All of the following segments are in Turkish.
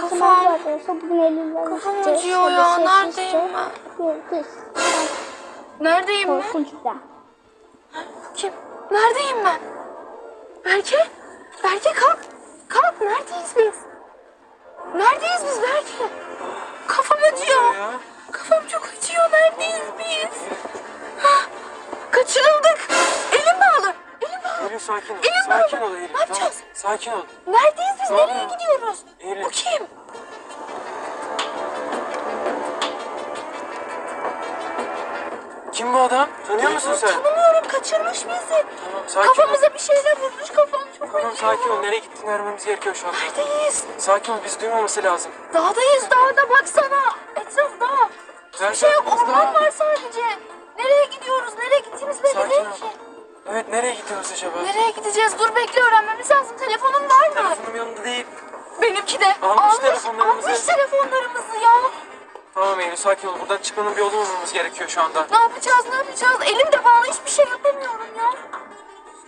Kafam- Arkadaşlar bugün Eylül'den Kafam acıyor ya. Neredeyim ben? Neredeyim ben? Kim? Neredeyim ben? Berke? Berke kalk. Kalk. Neredeyiz biz? Neredeyiz biz Berke? Kafam acıyor. Kafam çok acıyor. Neredeyiz biz? Kaçırıldık. Elim bağlı. Elim bağlı. Eylül sakin ol. Elim sakin bağlı. ol Eylül. Ne yapacağız? Tamam, sakin ol. Neredeyiz biz? Tamam. Nereye gidiyoruz? Eylül. Bu kim? Kim bu adam? Tanıyor musun sen? Tanımıyorum. Kaçırmış bizi. Tamam sakin ol. Kafamıza bir şeyler vurmuş. Kafam çok Tamam acıyor. sakin ol. Nereye gittiğini öğrenmemiz gerekiyor şu anda. Neredeyiz? Sakin ol. Biz duymaması lazım. Dağdayız dağda baksana. Etraf dağ. Hiçbir şey yok orman var sadece. Nereye gidiyoruz? Nereye gittiğimiz belli değil ol. ki. Evet nereye gidiyoruz acaba? Nereye gideceğiz? Dur bekle öğrenmemiz lazım. Telefonun var mı? Telefonum yanında değil. Benimki de. Almış telefonlarımızı. Almış telefonlarımızı ya. Tamam Eylül sakin ol. Buradan çıkmanın bir yolu bulmamız gerekiyor şu anda. Ne yapacağız? Ne yapacağız? Elim de bağlı hiçbir şey yapamıyorum ya.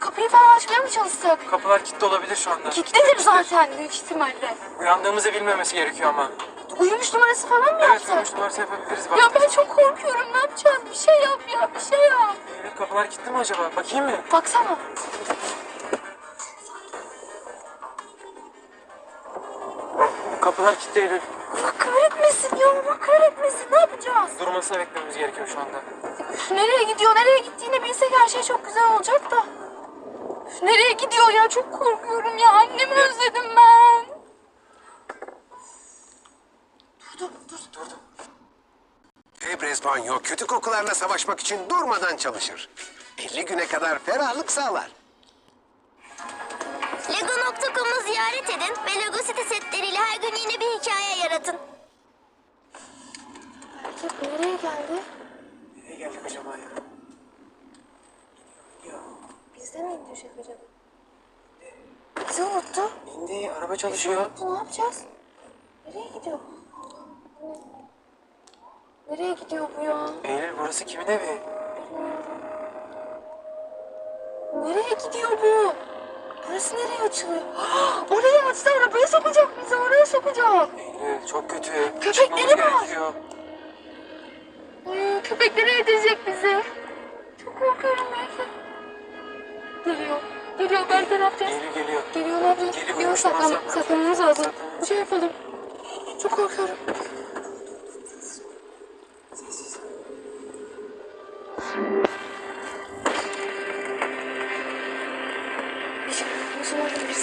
Kapıyı falan açmaya mı çalışsak? Kapılar kilitli olabilir şu anda. Kilitlidir zaten büyük ihtimalle. Uyandığımızı bilmemesi gerekiyor ama. Uyumuş numarası falan mı Evet yapsak? uyumuş numarası yapabiliriz bak. Ya ben çok korkuyorum. Ne yapacağız? Bir şey yap ya. Bir şey yap. Eylül kapılar kilitli mi acaba? Bakayım mı? Baksana. Kapılar kilitli Eylül. Allah kahretmesin ya. Allah kahretmesin. Ne yapacağız? Durmasını beklememiz gerekiyor şu anda. Üf, nereye gidiyor? Nereye gittiğini bilsek her şey çok güzel olacak da. Üf, nereye gidiyor ya? Çok korkuyorum ya. Annemi özledim ben. Dur dur dur. Durdum. Febrez Banyo kötü kokularla savaşmak için durmadan çalışır. 50 güne kadar ferahlık sağlar. Lego.com'u ziyaret edin ve Lego City setleriyle her gün yeni bir hikaye yaratın. Erkek nereye geldi? Nereye geldik acaba ya? Bizde mi indirecek acaba? Bizi unuttu. İndi. Araba çalışıyor. Ne yapacağız? Nereye gidiyor? Nereye gidiyor bu ya? Eylül burası kimin evi? Nereye gidiyor bu? Burası nereye açılıyor? Oraya açtı arabaya sokacak bizi oraya sokacak. Eylül çok kötü. Köpekleri var. gerekiyor. Hmm, köpekleri edecek bizi. Çok korkuyorum belki. Geliyor. Geliyor belki ne yapacağız? Eylül geliyor. Geliyor ne yapacağız? Geliyor, Geliyor saklan saklan. saklanmamız lazım. Bir şey yapalım. Çok korkuyorum.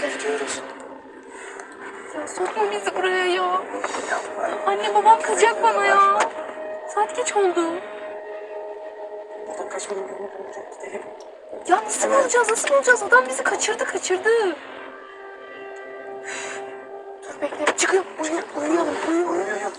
Bize. Gidiyoruz. Ya sokma bizi buraya ya. Anne babam kızacak bana ya. Saat geç oldu. Buradan kaçmanın yolunu bulacak. Gidelim. Ya nasıl bulacağız nasıl bulacağız? Adam bizi kaçırdı kaçırdı. Dur bekle çıkıyorum. Uyu, uyuyalım uyuyalım.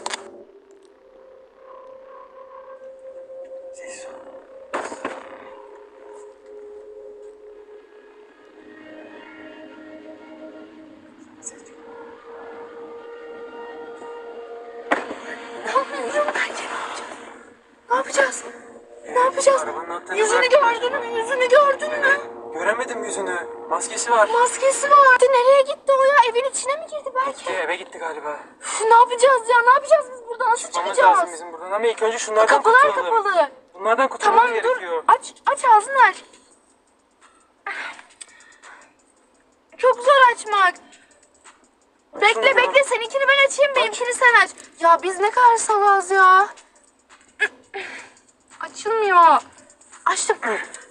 Yapacağız? Yüzünü gördün mü? Yüzünü gördün mü? Göremedim yüzünü. Maskesi var. Maskesi vardı. Nereye gitti o ya? Evin içine mi girdi belki? Gitti, eve gitti galiba. Üf, ne yapacağız ya? Ne yapacağız biz burada? Nasıl Çıkmamız çıkacağız? lazım bizim buradan ama ilk önce şunlardan Kapılar kurtulalım. kapalı. Bunlardan kurtulmamız Tamam dur. gerekiyor. Aç aç ağzını aç. Çok zor açmak. Bekle bekle seninkini ben açayım benimkini sen aç. Ya biz ne kadar salaz ya. Açılmıyor. Açtım.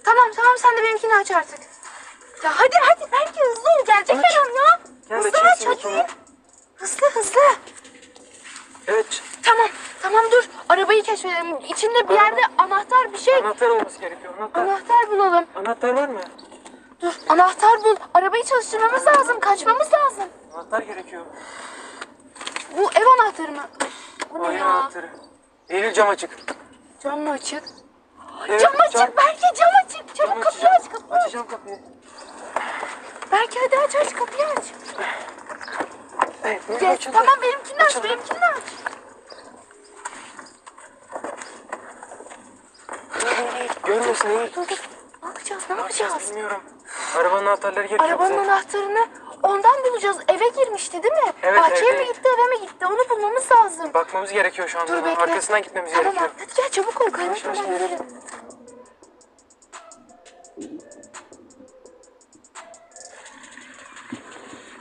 tamam tamam sen de benimkini aç artık. Ya hadi hadi belki hızlı ol gelecek Aç. her an ya. Gel hızlı aç hadi. Hızlı hızlı. Evet. Tamam tamam dur arabayı keşfedelim. İçinde bir yerde anahtar bir şey. Anahtar olması gerekiyor. Anahtar. Anahtar bulalım. Anahtar var mı? Dur anahtar bul. Arabayı çalıştırmamız lazım. Kaçmamız lazım. Anahtar gerekiyor. Bu ev anahtarı mı? Bu ne ya? anahtarı. Eylül cam açık. Cam mı açık? Evet, cam açık belki cam açık. Cam Çabuk kapıyı açacağım. aç kapıyı aç. Açacağım kapıyı. Belki hadi aç aç kapıyı aç. Evet, buyurun Yes, açıldı. tamam benimkini aç Açıldı. benimkini aç. Görmüyorsun Eylül. Dur dur. Ne yapacağız ne yapacağız bilmiyorum. Arabanın anahtarları gerekiyor Arabanın anahtarını Ondan bulacağız. Eve girmişti değil mi? Evet, Bahçeye evde. mi gitti eve mi gitti? Onu bulmamız lazım. Bakmamız gerekiyor şu anda. Dur bekle. Arkasından gitmemiz tamam, gerekiyor. Hadi gel çabuk ol. Kaybetmeden yavaş gidelim.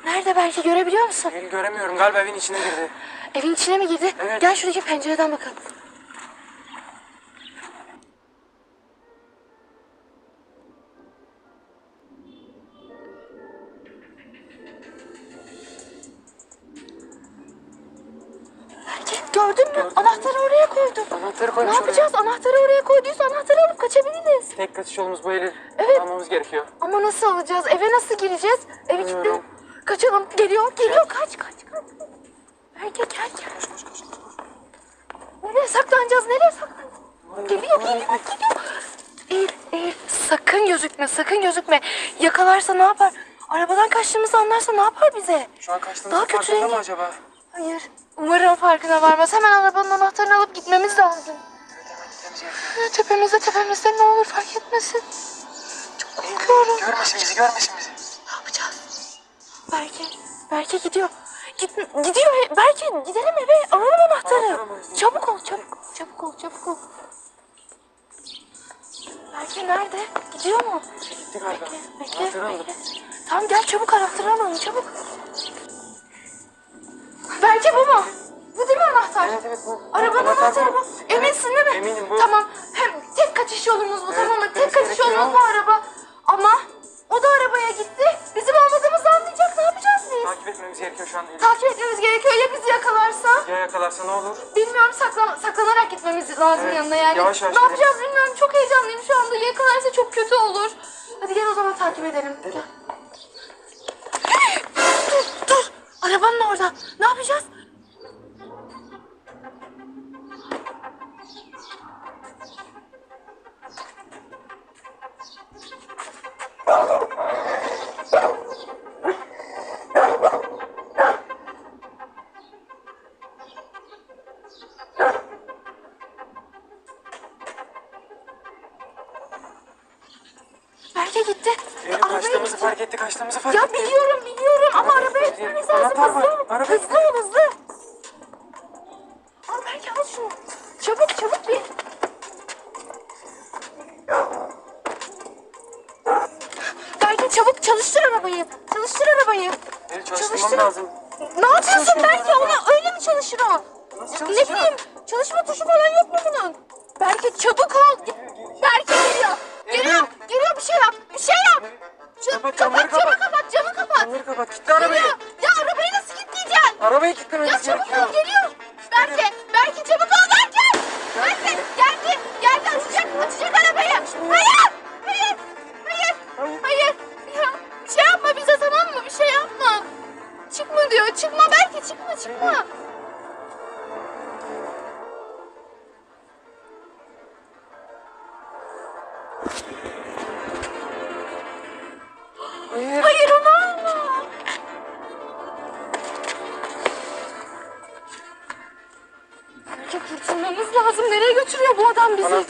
Nerede belki görebiliyor musun? Eylül göremiyorum. Galiba evin içine girdi. Evin içine mi girdi? Evet. Gel şuradaki pencereden bakalım. Gördün mü? Anahtarı oraya koydu. Anahtarı Ne koymuş yapacağız? Anahtarı oraya koyduysa anahtarı alıp kaçabiliriz. oraya. Tek kaçış yolumuz bu Eylül. Evet. Almamız gerekiyor. Ama nasıl alacağız? Eve nasıl gireceğiz? Evi kilitli. Bilmiyorum. Kaçalım. Geliyor, geliyor. Kaç, kaç, kaç. Belki gel, gel. Nereye saklanacağız? Nereye saklanacağız? Geliyor, geliyor, geliyor. Eğil, eğil. Sakın gözükme, sakın gözükme. Yakalarsa ne yapar? Arabadan kaçtığımızı anlarsa ne yapar bize? Şu an kaçtığımızın Daha kötü farkında mı acaba? Hayır. Umarım farkına varmaz. Hemen arabanın anahtarını alıp gitmemiz lazım. Tepemizde tepemizde ne olur fark etmesin. Çok korkuyorum. Görmesin bizi, görmesin bizi. Ne yapacağız? Belki, belki gidiyor. Git, gidiyor. Belki gidelim eve alalım anahtarı. Çabuk ol, çabuk çabuk ol, çabuk ol. Belki nerede? Gidiyor mu? Gitti galiba. Bekle, bekle. Tamam gel çabuk anahtarı alalım, çabuk. Belki bu mu? Bu değil mi anahtar? Evet evet bu. Arabanın Anahtar anahtarı bu. Eminsin değil mi? Eminim bu. Tamam. Hem tek kaçış yolumuz bu Evet, tamam mı? Tek gitmemiz kaçış gerekiyor. yolumuz bu araba. Ama o da arabaya gitti. Bizim olmadığımızı anlayacak. Ne yapacağız biz? Takip etmemiz gerekiyor şu an. Takip etmemiz gerekiyor. Ya bizi yakalarsa? Ya yakalarsa ne olur? Bilmiyorum saklan saklanarak gitmemiz lazım Evet, yanına yani. yavaş yavaş ne yapacağız bilmiyorum. Çok heyecanlıyım şu anda. Yakalarsa çok kötü olur. Hadi gel o zaman takip edelim. Gel. dur dur. Arabanın orada. Ne yapacağız? Fark etti, kaçtığımızı fark Ya etti. biliyorum biliyorum ama arabaya gitmemiz lazım. Anahtar var, Hızlı arabaya Hızlı ol hızlı. Belki al şunu. Çabuk çabuk bir. Belki çabuk çalıştır arabayı. Çalıştır arabayı. Eylül çalıştırmam Çalıştır. lazım. Ne yapıyorsun araba. ona öyle mi çalışır o? Nasıl Ne çalışacak? bileyim çalışma tuşu falan yok mu bunun? Belki çabuk ol. Belki geliyor. Geliyor. Geliyor bir şey yap. Bir şey yap. Şu, Kapat, kapat, camları camı kapat. kapat. Camı kapat. Camları kapat, kilitli arabayı. Geliyor. Ya arabayı nasıl kilitleyeceksin? Arabayı Ya kilitlememiz çabuk gerekiyor. ol geliyor.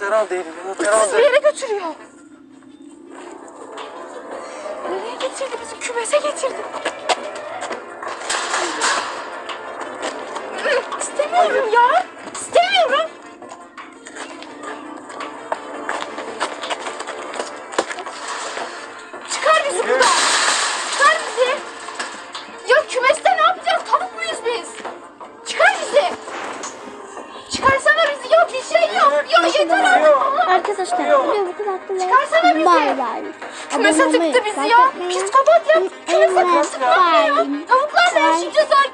Bizi? Aldı Eylül, anahtarı Hırsız bir yere götürüyor. Nereye getirdi bizi? Kümese getirdi. İstemiyorum ya. Çıkarsana bizi. Bay bay. Kümese tıktı bizi ya. atmayı Psikopat ya. Kümese tıktı. Tavuklarla yaşayacağız artık.